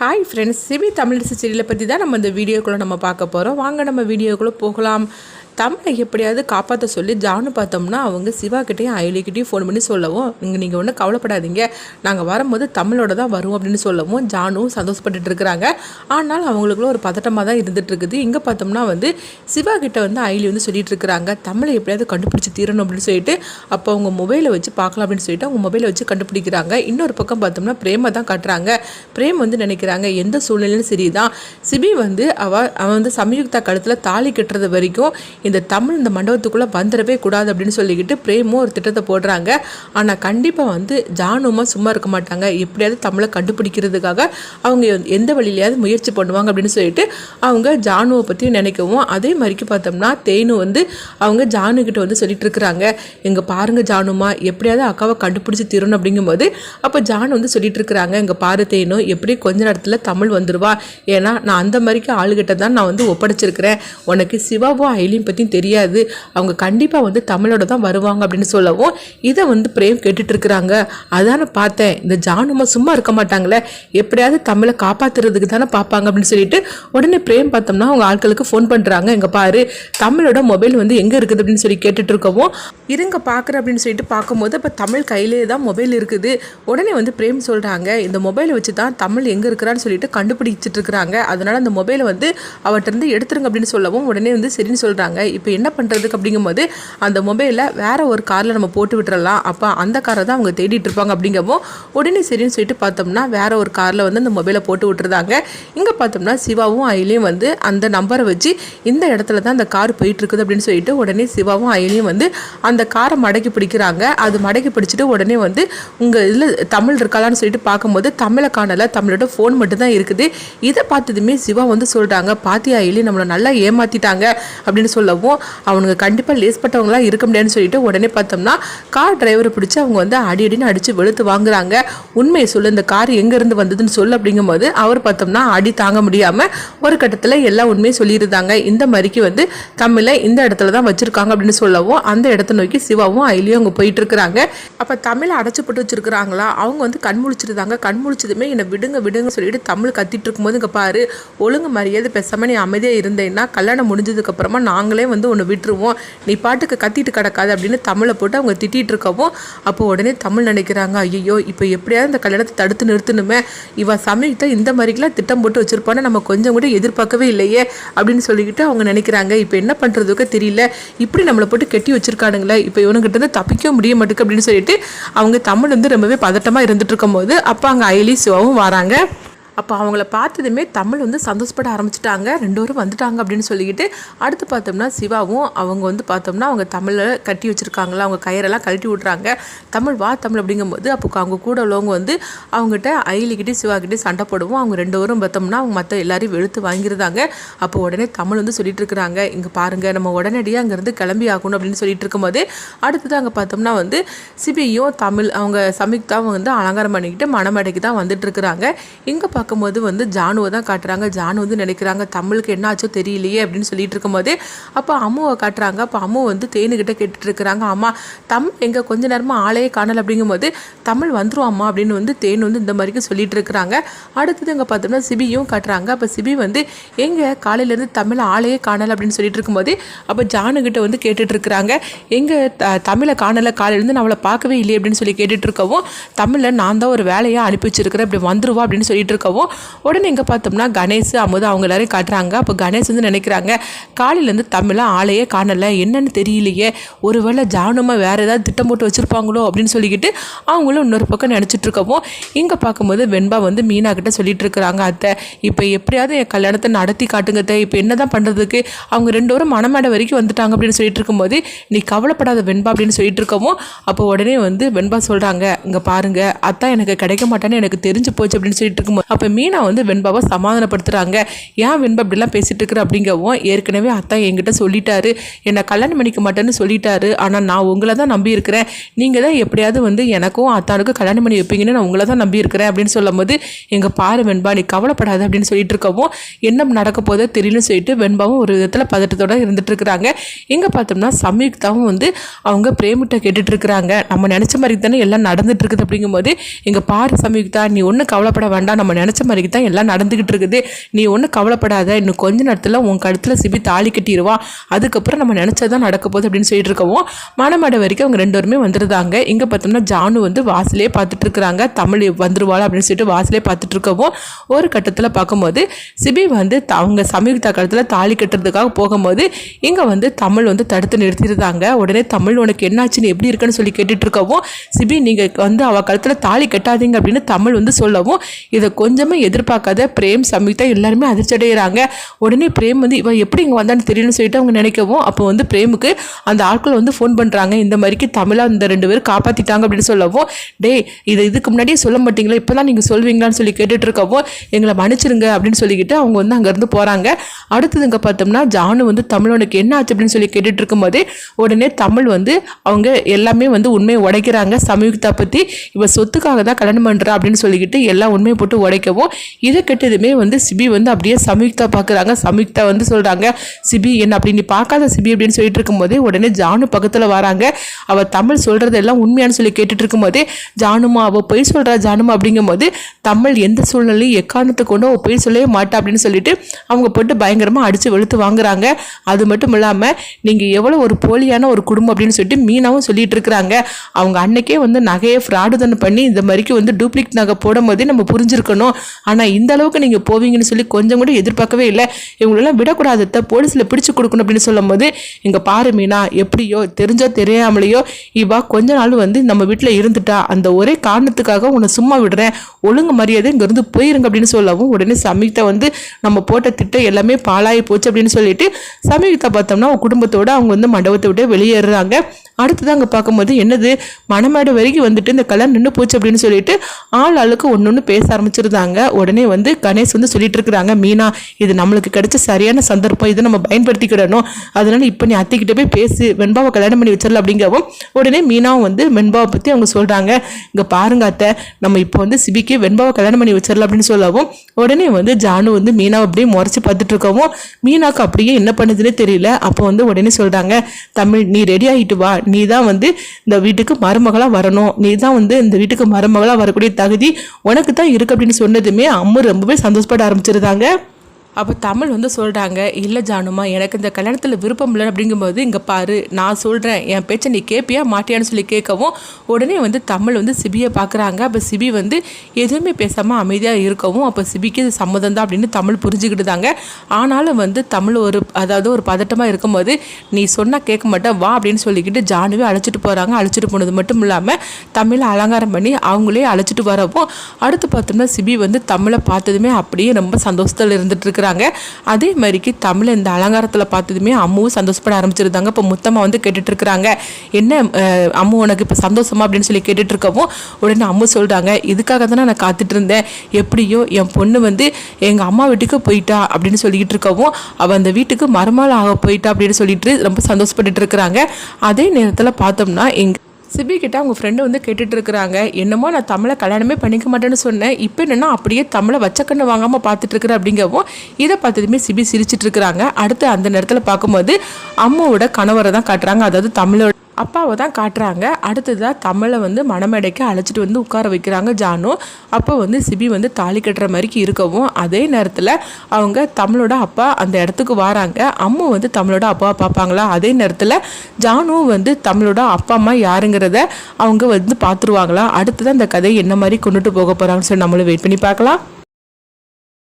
Hi friends CP Tamil சீரியலை பற்றி தான் நம்ம இந்த வீடியோக்குள்ளே நம்ம பார்க்க போகிறோம் வாங்க நம்ம வீடியோக்குள்ளே போகலாம். தமிழை எப்படியாவது காப்பாற்ற சொல்லி ஜானு பார்த்தோம்னா அவங்க சிவா கிட்டேயும் அயலிக்கிட்டேயும் ஃபோன் பண்ணி சொல்லவும் நீங்கள் நீங்கள் ஒன்றும் கவலைப்படாதீங்க. நாங்கள் வரும்போது தமிழோட தான் வரும் அப்படின்னு சொல்லவும் ஜானும் சந்தோஷப்பட்டுட்டு இருக்கிறாங்க. ஆனால் அவங்களுக்குள்ள ஒரு பதட்டமாக தான் இருந்துட்டு இருக்குது. இங்கே பார்த்தோம்னா வந்து சிவா கிட்ட வந்து அயலி வந்து சொல்லிட்டு இருக்கிறாங்க. தமிழை எப்படியாவது கண்டுபிடிச்சி தீரணும் அப்படின்னு சொல்லிட்டு அப்போ அவங்க மொபைலை வச்சு பார்க்கலாம் அப்படின்னு சொல்லிட்டு அவங்க மொபைலை வச்சு கண்டுபிடிக்கிறாங்க. இன்னொரு பக்கம் பார்த்தோம்னா பிரேமை தான் காட்டுறாங்க. பிரேம் வந்து நினைக்கிறாங்க எந்த சூழ்நிலையும் சரி தான் சிபி வந்து அவ அவன் வந்து சம்யுக்தா கழுத்தில் தாலி கட்டுறது வரைக்கும் இந்த தமிழ் இந்த மண்டபத்துக்குள்ளே வந்துடவே கூடாது அப்படின்னு சொல்லிக்கிட்டு பிரேமும் ஒரு திட்டத்தை போடுறாங்க. ஆனால் கண்டிப்பாக வந்து ஜானுமா சும்மா இருக்க மாட்டாங்க. எப்படியாவது தமிழை கண்டுபிடிக்கிறதுக்காக அவங்க எந்த வழியிலையாவது முயற்சி பண்ணுவாங்க அப்படின்னு சொல்லிட்டு அவங்க ஜானுவை பற்றி நினைக்கவும். அதே மாதிரிக்கு பார்த்தோம்னா தேனு வந்து அவங்க ஜானு கிட்ட வந்து சொல்லிட்டு இருக்கிறாங்க. இங்கே பாருங்க ஜானுமா எப்படியாவது அக்காவை கண்டுபிடிச்சி தீரணும் அப்படிங்கும்போது அப்போ ஜானு வந்து சொல்லிட்டு இருக்கிறாங்க. இங்கே பாரு தேனு எப்படி கொஞ்ச நேரத்தில் தமிழ் வந்துடுவா ஏன்னா நான் அந்த மாதிரிக்கு ஆளுகிட்ட தான் நான் வந்து ஒப்படைச்சிருக்கிறேன். உனக்கு சிவாவும் அயலியும் பற்றி வரைக்கும் தெரியாது. அவங்க கண்டிப்பாக வந்து தமிழோட தான் வருவாங்க அப்படின்னு சொல்லவும் இதை வந்து பிரேம் கேட்டுட்டு இருக்கிறாங்க அதான பார்த்தேன். இந்த ஜானுமா சும்மா இருக்க மாட்டாங்களே. எப்படியாவது தமிழை காப்பாத்துறதுக்கு தானே பார்ப்பாங்க அப்படின்னு சொல்லிட்டு உடனே பிரேம் பார்த்தோம்னா அவங்க ஆட்களுக்கு ஃபோன் பண்ணுறாங்க எங்கள் பாரு தமிழோட மொபைல் வந்து எங்கே இருக்குது அப்படின்னு சொல்லி கேட்டுட்டு இருக்கவும் இருங்க பார்க்குற அப்படின்னு சொல்லிட்டு பார்க்கும்போது இப்போ தமிழ் கையிலே தான் மொபைல் இருக்குது. உடனே வந்து பிரேம் சொல்கிறாங்க இந்த மொபைலை வச்சு தான் தமிழ் எங்கே இருக்கிறான்னு சொல்லிட்டு கண்டுபிடிச்சிட்டு இருக்கிறாங்க அதனால் அந்த மொபைலை வந்து அவர்கிட்ட இருந்து எடுத்துருங்க அப்படின்னு சொல்லவும் உடனே வந்து சரின்னு சொல்கிறாங்க இப்போ என்ன பண்ணுறதுக்கு அப்படிங்கும்போது அந்த மொபைலை வேறு ஒரு காரில் நம்ம போட்டு விட்டுறலாம். அப்போ அந்த காரை தான் அவங்க தேடிட்டு இருப்பாங்க அப்படிங்கப்போ உடனே சரின்னு சொல்லிட்டு பார்த்தோம்னா வேறு ஒரு காரில் வந்து அந்த மொபைலை போட்டு விட்டுருந்தாங்க. இங்கே பார்த்தோம்னா சிவாவும் அயிலையும் வந்து அந்த நம்பரை வச்சு இந்த இடத்துல தான் அந்த கார் போயிட்டுருக்குது அப்படின்னு சொல்லிட்டு உடனே சிவாவும் அயிலையும் வந்து அந்த காரை மடக்கி பிடிக்கிறாங்க. அது மடக்கி பிடிச்சிட்டு உடனே வந்து உங்கள் இதில் தமிழ் இருக்காளான்னு சொல்லிட்டு பார்க்கும்போது தமிழை காணலை. தமிழோட ஃபோன் மட்டும் தான் இருக்குது. இதை பார்த்ததுமே சிவா வந்து சொல்கிறாங்க பாத்தியா அயிலி நம்மளை நல்லா ஏமாற்றிட்டாங்க அப்படின்னு சொல்லவும் அவனுங்க கண்டிப்பாக லேஸ்பட்டவங்களாம் இருக்க முடியாதுன்னு சொல்லிட்டு உடனே பார்த்தோம்னா கார் டிரைவரை பிடிச்சி அவங்க வந்து அடி அடின்னு அடித்து வெளுத்து வாங்குறாங்க. உண்மையை சொல்லு இந்த கார் எங்கேருந்து வந்ததுன்னு சொல்லு அப்படிங்கும்போது அவர் பார்த்தோம்னா அடி தாங்க முடியாமல் ஒரு கட்டத்தில் எல்லா உண்மையும் சொல்லியிருந்தாங்க. இந்த மாதிரிக்கு வந்து தமிழை இந்த இடத்துல தான் வச்சுருக்காங்க அப்படின்னு சொல்லவும் அந்த இடத்த நோக்கி சிவாவும் அயிலியும் அவங்க போயிட்டு இருக்கிறாங்க. அப்போ தமிழை அடைச்சி போட்டு வச்சிருக்கிறாங்களா? அவங்க வந்து கண் முழிச்சிருந்தாங்க. கண் முழிச்சதுமே என்னை விடுங்க விடுங்க சொல்லிட்டு தமிழ் கத்திட்டு இருக்கும்போது இங்கே பாரு ஒழுங்கு மரியாதை பேசாமல் நீ அமைதியாக இருந்தேன்னா கல்யாணம் முடிஞ்சதுக்கப்புறமா நாங்களே வந்து வந்து ஒன்று விட்டுருவோம். நீ பாட்டுக்கு கத்திட்டு கிடக்காது அப்படின்னு தமிழை போட்டு அவங்க திட்டிகிட்டு இருக்கவும் அப்போ உடனே தமிழ் நினைக்கிறாங்க ஐயோ இப்போ எப்படியாவது இந்த கல்யாணத்தை தடுத்து நிறுத்தணுமே. இவன் சமயத்தை இந்த மாதிரிக்கெல்லாம் திட்டம் போட்டு வச்சுருப்பான்னு நம்ம கொஞ்சம் கூட எதிர்பார்க்கவே இல்லையே அப்படின்னு சொல்லிக்கிட்டு அவங்க நினைக்கிறாங்க. இப்போ என்ன பண்ணுறதுக்கு தெரியல. இப்படி நம்மளை போட்டு கெட்டி வச்சிருக்கானுங்களே. இப்போ இவனுங்கிட்ட இருந்து தப்பிக்க முடிய மாட்டுக்கு அப்படின்னு சொல்லிட்டு அவங்க தமிழ் வந்து ரொம்பவே பதட்டமாக இருந்துட்டு இருக்கும்போது அப்போ அங்கே அயலி சிவாவும் வராங்க. அப்போ அவங்கள பார்த்ததுமே தமிழ் வந்து சந்தோஷப்பட ஆரம்பிச்சிட்டாங்க. ரெண்டு பேரும் வந்துட்டாங்க அப்படின்னு சொல்லிக்கிட்டு அடுத்து பார்த்தோம்னா சிவாவும் அவங்க வந்து பார்த்தோம்னா அவங்க தமிழை கட்டி வச்சுருக்காங்களா அவங்க கயிறெல்லாம் கழட்டி விட்றாங்க. தமிழ் வா தமிழ் அப்படிங்கும்போது அப்போ அவங்க கூட உள்ளவங்க வந்து அவங்ககிட்ட அயிலிக்கிட்டே சிவாக்கிட்டே சண்டை போடுவோம். அவங்க ரெண்டு பேரும் பார்த்தோம்னா அவங்க மற்ற எல்லாரையும் வெளுத்து வாங்கியிருந்தாங்க அப்போ உடனே தமிழ் வந்து சொல்லிட்டு இருக்கிறாங்க. இங்கே பாருங்கள் நம்ம உடனடியாக அங்கேருந்து கிளம்பி ஆகணும் அப்படின்னு சொல்லிட்டு இருக்கும்போது அடுத்தது அங்கே பார்த்தோம்னா வந்து சிபியும் தமிழ் அவங்க சமிக்தாவும் வந்து அலங்காரம் பண்ணிக்கிட்டு மணமடைக்கு தான் வந்துட்டு இருக்கிறாங்க. இங்கே பார்க்க பார்க்கும்போது வந்து ஜானுவை தான் காட்டுறாங்க. ஜானு வந்து நினைக்கிறாங்க தமிழுக்கு என்ன ஆச்சோ தெரியலையே அப்படின்னு சொல்லிட்டு இருக்கும்போது அப்போ அம்முவை காட்டுறாங்க. அப்போ அம்மு வந்து தேனுக்கிட்ட கேட்டுட்டு இருக்கிறாங்க அம்மா தமிழ் எங்கள் கொஞ்ச நேரமாக ஆளையே காணலை அப்படிங்கும்போது தமிழ் வந்துடும் அம்மா அப்படின்னு வந்து தேன் வந்து இந்த மாதிரிக்கு சொல்லிட்டு இருக்கிறாங்க அடுத்தது இங்கே பார்த்தோம்னா சிபியும் காட்டுறாங்க. அப்போ சிபி வந்து எங்கே காலையிலேருந்து தமிழ் ஆளையே காணலை அப்படின்னு சொல்லிட்டு இருக்கும்போது அப்போ ஜானுக்கிட்ட வந்து கேட்டுட்டு இருக்கிறாங்க எங்கே தமிழை காணலை காலையிலேருந்து நான் அவளை பார்க்கவே இல்லையே அப்படின்னு சொல்லி கேட்டுட்டு இருக்கவும் தமிழில் நான் தான் ஒரு வேலையாக அனுப்பி வச்சிருக்கிறேன். இப்படி வந்துருவா அப்படின்னு சொல்லிட்டு இருக்கவும் ஆகும் உடனே இங்கே பார்த்தோம்னா கணேஷ் அமுதா அவங்க எல்லாரையும் காட்டுறாங்க. அப்போ கணேஷ் வந்து நினைக்கிறாங்க காலையிலேருந்து தமிழாக ஆளையே காணலை. என்னன்னு தெரியலையே. ஒருவேளை ஜானமாக வேறு ஏதாவது திட்டம் போட்டு வச்சுருப்பாங்களோ? அப்படின்னு சொல்லிக்கிட்டு அவங்களும் இன்னொரு பக்கம் நினச்சிட்டு இருக்கவும் இங்கே பார்க்கும்போது வெண்பா வந்து மீனா கிட்ட சொல்லிட்டு இருக்கிறாங்க அத்தை இப்போ எப்படியாவது என் கல்யாணத்தை நடத்தி காட்டுங்க அத்தை. இப்போ என்ன தான் பண்ணுறதுக்கு அவங்க ரெண்டு பேரும் மனமேடை வரைக்கும் வந்துட்டாங்க அப்படின்னு சொல்லிட்டு இருக்கும்போது நீ கவலைப்படாத வெண்பா அப்படின்னு சொல்லிட்டு இருக்கவும் அப்போ உடனே வந்து வெண்பா சொல்கிறாங்க இங்கே பாருங்க அத்தான் எனக்கு கிடைக்க மாட்டேன்னு எனக்கு தெரிஞ்சு போச்சு அப்படின்னு சொல்லிட்டு இருக்கும்போது அப்போ மீனா வந்து வெண்பாவை சமாதானப்படுத்துகிறாங்க ஏன் வெண்பா இப்படிலாம் பேசிகிட்டு இருக்கிற? அப்படிங்கவும் ஏற்கனவே அத்தான் என்கிட்ட சொல்லிட்டாரு. என்னை கல்யாணம் பண்ணிக்க மாட்டேன்னு சொல்லிட்டாரு. ஆனால் நான் உங்களை தான் நம்பி இருக்கிறேன் நீங்கள் தான் எப்படியாவது வந்து எனக்கும் அத்தானுக்கும் கல்யாணம் பண்ணி வைப்பீங்கன்னு நான் உங்களை தான் நம்பியிருக்கிறேன். அப்படின்னு சொல்லும்போது எங்கள் பாரு வெண்பா நீ கவலைப்படாது. அப்படின்னு சொல்லிட்டு இருக்கவும் என்ன நடக்க போதோ தெரியலன்னு சொல்லிட்டு வெண்பாவும் ஒரு விதத்தில் பதட்டத்தோடு இருந்துட்டு இருக்கிறாங்க. எங்கே பார்த்தோம்னா சம்யுக்தாவும் வந்து அவங்க பிரேமிட்ட கேட்டுட்டு இருக்கிறாங்க. நம்ம நினச்ச மாதிரி தானே எல்லாம் நடந்துட்டு இருக்குது. அப்படிங்கும்போது எங்கள் பாரு சம்யுக்தா நீ ஒன்றும் கவலைப்பட வேண்டாம். நம்ம நினச்ச நினச்ச மாதிரி தான் எல்லாம் நடந்துக்கிட்டு இருக்குது. நீ ஒன்றும் கவலைப்படாத. இன்னும் கொஞ்ச நேரத்தில் உன் கழுத்தில் சிபி தாலி கட்டிடுவா அதுக்கப்புறம் நம்ம நினச்சதான் நடக்க போகுது அப்படின்னு சொல்லிட்டு இருக்கவும் மணமேடை வரைக்கும் அவங்க ரெண்டு பேருமே வந்துருந்தாங்க இங்கே பார்த்தோம்னா ஜானு வந்து வாசலே பார்த்துட்டு இருக்கிறாங்க. தமிழ் வந்துருவாள் அப்படின்னு சொல்லிட்டு வாசலே பார்த்துட்டு இருக்கவும் ஒரு கட்டத்தில் பார்க்கும்போது சிபி வந்து த- அவங்க சமீபத்த காலத்தில் தாலி கட்டுறதுக்காக போகும்போது இங்கே வந்து தமிழ் வந்து தடுத்து நிறுத்திருந்தாங்க. உடனே தமிழ் உனக்கு என்னாச்சுன்னு எப்படி இருக்குன்னு சொல்லி கேட்டுட்டு இருக்கவும் சிபி நீங்கள் வந்து அவள் கழுத்தில் தாலி கட்டாதீங்க அப்படின்னு தமிழ் வந்து சொல்லவும் இதை கொஞ்சம் எதிர்பார்க்காத பிரேம் சமிதா எல்லாருமே அதிர்ச்சி அடைகிறாங்க உடனே பிரேம் வந்து இவன் எப்படி இங்கே வந்தான்னு தெரியலன்னு சொல்லிட்டு அவங்க நினைக்கவும் அப்போ வந்து பிரேமுக்கு அந்த ஆட்கள் வந்து ஃபோன் பண்ணுறாங்க இந்த மாதிரிக்கு தமிழா இந்த ரெண்டு பேரும் காப்பாற்றிட்டாங்க அப்படின்னு சொல்லவும் டேய் இதை இதுக்கு முன்னாடியே சொல்ல மாட்டீங்களா இப்போ தான் நீங்கள் சொல்வீங்களான்னு சொல்லி கேட்டுட்டு இருக்கவும் எங்களை மன்னிச்சிருங்க அப்படின்னு சொல்லிக்கிட்டு அவங்க வந்து அங்கேருந்து போகிறாங்க அடுத்தது இங்கே பார்த்தோம்னா ஜானு வந்து தமிழனுக்கு என்ன ஆச்சு? அப்படின்னு சொல்லி கேட்டுட்டு இருக்கும்போதே உடனே தமிழ் வந்து அவங்க எல்லாமே வந்து உண்மையை உடைக்கிறாங்க. சமயுக்தா பற்றி இவ சொத்துக்காக தான் கல்யாணம் பண்ணுறா அப்படின்னு சொல்லிக்கிட்டு எல்லாம் உண்மையை போட்டு வைக்கவும். இதை கெட்டதுமே வந்து சிபி வந்து அப்படியே சமயுக்தா பார்க்குறாங்க. சமயுக்தா வந்து சொல்கிறாங்க சிபி என்ன அப்படி நீ பார்க்காத சிபி அப்படின்னு சொல்லிட்டு இருக்கும்போதே உடனே ஜானு பக்கத்தில் வராங்க. அவள் தமிழ் சொல்கிறதெல்லாம் உண்மையானு சொல்லி கேட்டுட்டு இருக்கும்போதே ஜானுமா அவள் பொய் சொல்கிறா ஜானுமா அப்படிங்கும்போது தமிழ் எந்த சூழ்நிலையும் எக்காரணத்தை கொண்டு அவள் பொய் சொல்லவே மாட்டா அப்படின்னு சொல்லிட்டு அவங்க போட்டு பயங்கரமாக அடித்து வெளுத்து வாங்குறாங்க. அது மட்டும் இல்லாமல் நீங்கள் எவ்வளோ ஒரு போலியான ஒரு குடும்பம் அப்படின்னு சொல்லிட்டு மீனாவும் சொல்லிட்டு இருக்கிறாங்க. அவங்க அன்னைக்கே வந்து நகையை ஃப்ராடு தானே பண்ணி இந்த மாதிரிக்கு வந்து டூப்ளிகேட் நகை போடும் போதே நம்ம புரிஞ்சிருக்கணும். ஆனால் இந்த அளவுக்கு நீங்கள் போவீங்கன்னு சொல்லி கொஞ்சம் கூட எதிர்பார்க்கவே இல்லை. இவங்களெல்லாம் விடக்கூடாது. போலீஸில் பிடிச்சு கொடுக்கணும் அப்படின்னு சொல்லும்போது இங்கே பாரு மீனா எப்படியோ தெரிஞ்சோ தெரியாமலையோ இவா கொஞ்ச நாள் வந்து நம்ம வீட்டில் இருந்துட்டா. அந்த ஒரே காரணத்துக்காக உன்னை சும்மா விடுறேன். ஒழுங்கு மரியாதை இங்கேருந்து போயிருங்க அப்படின்னு சொல்லவும் உடனே சமீக்தா வந்து நம்ம போட்ட திட்டம் எல்லாமே பாழாகி போச்சு அப்படின்னு சொல்லிட்டு சமீக்தா பார்த்தோம்னா அவங்க குடும்பத்தோட அவங்க வந்து மண்டபத்தை விட்டு வெளியேறுறாங்க. அடுத்தது அங்கே பார்க்கும்போது என்னது மணமேடை வரைக்கும் வந்துட்டு இந்த கலர் நின்று போச்சு அப்படின்னு சொல்லிட்டு ஆள் ஆளுக்கு ஒன்று ஒன்று பேச ஆரம்பிச்சிருந்தாங்க. உடனே வந்து கணேஷ் வந்து சொல்லிட்டு இருக்கிறாங்க மீனா இது நம்மளுக்கு கிடைச்ச சரியான சந்தர்ப்பம். இதை நம்ம பயன்படுத்திக்கிடணும். அதனால இப்போ நீ அத்திக்கிட்ட போய் பேசு. வெண்பாவை கல்யாணம் பண்ணி வச்சிடல அப்படிங்கவும் உடனே மீனாவும் வந்து வெண்பாவை பற்றி அவங்க சொல்கிறாங்க இங்கே பாருங்க அத்தை நம்ம இப்போ வந்து சிபிக்கு வெண்பாவை கல்யாணம் பண்ணி வச்சிடல அப்படின்னு சொல்லவும் உடனே வந்து ஜானு வந்து மீனாவை அப்படியே முறைச்சி பார்த்துட்டு இருக்கவும் மீனாவுக்கு அப்படியே என்ன பண்ணுதுன்னு தெரியல. அப்போ வந்து உடனே சொல்கிறாங்க தமிழ் நீ ரெடி ஆகிட்டு வா. நீ தான் வந்து இந்த வீட்டுக்கு மருமகளாக வரணும். நீ தான் வந்து இந்த வீட்டுக்கு மருமகளாக வரக்கூடிய தகுதி உனக்கு தான் இருக்கு அப்படின்னு சொன்னதுமே அம்மு ரொம்பவே சந்தோஷப்பட ஆரம்பிச்சிருந்தாங்க. அப்போ தமிழ் வந்து சொல்கிறாங்க இல்லை ஜானுமா எனக்கு இந்த கல்யாணத்தில் விருப்பம் இல்லை. அப்படிங்கும்போது இங்கே பாரு நான் சொல்கிறேன் என் பேச்சை நீ கேட்பியா மாட்டியான்னு சொல்லி கேட்கவும் உடனே வந்து தமிழ் வந்து சிபியை பார்க்குறாங்க அப்போ சிபி வந்து எதுவுமே பேசாமல் அமைதியாக இருக்கவும் அப்போ சிபிக்கு இது சம்மதம் தான் அப்படின்னு தமிழ் புரிஞ்சுக்கிட்டுதாங்க ஆனாலும் வந்து தமிழ் ஒரு அதாவது ஒரு பதட்டமாக இருக்கும்போது நீ சொன்னால் கேட்க மாட்டேன் வா அப்படின்னு சொல்லிக்கிட்டு ஜானுவே அழைச்சிட்டு போகிறாங்க அழைச்சிட்டு போனது மட்டும் இல்லாமல் தமிழை அலங்காரம் பண்ணி அவங்களே அழைச்சிட்டு வரவும் அடுத்து பார்த்தோம்னா சிபி வந்து தமிழை பார்த்ததுமே அப்படியே ரொம்ப சந்தோஷத்தில் இருந்துட்டு இருக்கிறாங்க. அதே மாதிரிக்கு தமிழ் இந்த அலங்காரத்தில் பார்த்ததுமே அம்முவும் சந்தோஷப்பட ஆரம்பிச்சிருந்தாங்க. இப்போ முத்தம்மா வந்து கேட்டுட்ருக்குறாங்க. என்ன அம்மு உனக்கு இப்போ சந்தோஷமா? அப்படின்னு சொல்லி கேட்டுட்ருக்கவும் உடனே அம்மு சொல்கிறாங்க இதுக்காக தானே நான் காத்துட்டு இருந்தேன் எப்படியோ என் பொண்ணு வந்து எங்கள் அம்மா வீட்டுக்கு போயிட்டா அப்படின்னு சொல்லிக்கிட்டு இருக்கவும் அவள் அந்த வீட்டுக்கு மருமகள் ஆக போயிட்டா அப்படின்னு சொல்லிட்டு ரொம்ப சந்தோஷப்பட்டுட்டு இருக்கிறாங்க அதே நேரத்தில் பார்த்தோம்னா எங்கள் சிபி கிட்ட அவங்க ஃப்ரெண்டு வந்து கேட்டுட்டு இருக்கிறாங்க என்னமோ நான் தமிழை கல்யாணமே பண்ணிக்க மாட்டேன்னு சொன்னேன். இப்போ என்னென்னா அப்படியே தமிழை வச்சக்கண்ணு வாங்காமல் பார்த்துட்டு இருக்கிற அப்படிங்கவும் இதை பார்த்ததுமே சிபி சிரிச்சிட்டு இருக்கிறாங்க அடுத்து அந்த நேரத்தில் பார்க்கும்போது அம்மாவோட கணவரை தான் காட்டுறாங்க. அதாவது தமிழோட அப்பாவை தான் காட்டுறாங்க. அடுத்ததாக தமிழை வந்து மணமேடைக்கு அழைச்சிட்டு வந்து உட்கார வைக்கிறாங்க ஜானு. அப்போ வந்து சிபி வந்து தாலி கட்டுற மாதிரிக்கு இருக்கவும் அதே நேரத்தில் அவங்க தமிழோட அப்பா அந்த இடத்துக்கு வராங்க. அம்மு வந்து தமிழோட அப்பாவை பார்ப்பாங்களா? அதே நேரத்தில் ஜானுவும் வந்து தமிழோட அப்பா அம்மா யாருங்கிறத அவங்க வந்து பார்த்துருவாங்களா? அடுத்தது அந்த கதை என்ன மாதிரி கொண்டுட்டு போக போகிறாங்கன்னு சொல்லி நம்மளும் வெயிட் பண்ணி பார்க்கலாம்.